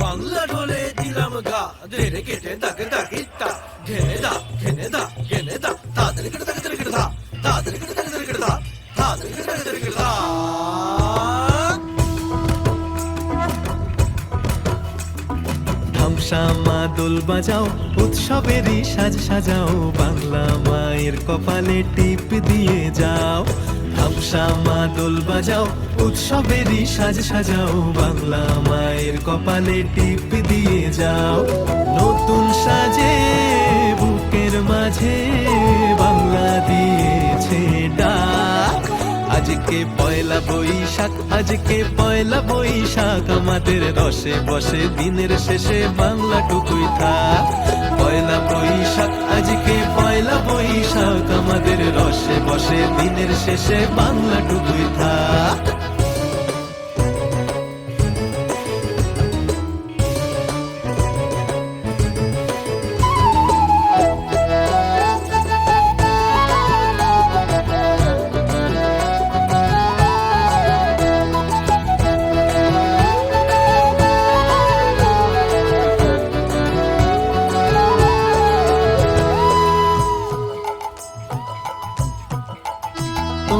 বাংলা ঢোলে দিলাম গা, ধেরে কেটে দাগে দাগে তা ঘেনে দা ঘেনে দা ঘেনে দা তাদের কেটে দাগে কেটে দা তাদের কেটে দাগে কেটে দা তাদের কেটে দাগে কেটে দা। ধামসা দোল বাজাও, উৎসবেরই সাজ সাজাও, বাংলা মায়ের কপালে টিপ দিয়ে যাও। মা দোল বাজাও, উৎসবেরই সাজ সাজাও, বাংলা মায়ের কপালে টিপ দিয়ে যাও। নতুন সাজে, বুকের মাঝে বাংলা দিয়েছে ডাক। আজকে পয়লা বৈশাখ, আজকে পয়লা বৈশাখ, আমাদের রসে বসে, দিনের শেষে বাংলা টুকুই থাক। পয়লা বৈশাখ, আজকে বসে দিনের শেষে বাংলা টুকুই থাক।